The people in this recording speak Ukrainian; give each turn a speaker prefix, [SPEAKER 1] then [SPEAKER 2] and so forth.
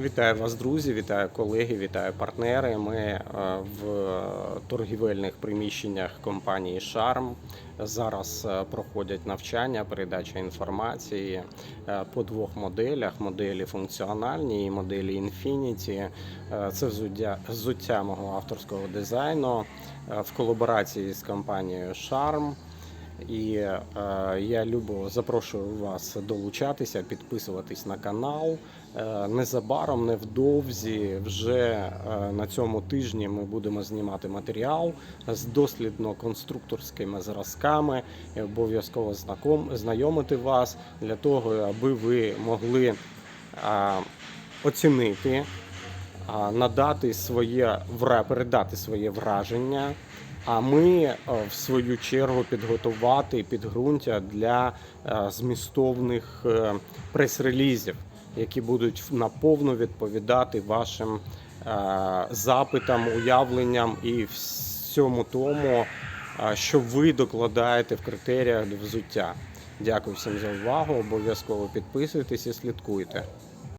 [SPEAKER 1] Вітаю вас, друзі, вітаю колеги, вітаю партнери. Ми е, в торгівельних приміщеннях компанії Шарм. Зараз е, проходять навчання, передача інформації е, по двох моделях: моделі функціональні і моделі. Е, Це взуття, взуття мого авторського дизайну в колаборації з компанією Шарм. І е, я любо запрошую вас долучатися, підписуватись на канал. Е, незабаром, невдовзі, вже е, на цьому тижні ми будемо знімати матеріал з дослідно-конструкторськими зразками обов'язково знайомити вас для того, аби ви могли е, оцінити, а, надати своє передати своє враження. А ми е, в свою чергу підготувати підґрунтя для е, змістовних е, прес-релізів, які будуть наповну відповідати вашим запитам, уявленням і всьому тому, що ви докладаєте в критеріях до взуття. Дякую всім за увагу. Обов'язково підписуйтесь і слідкуйте.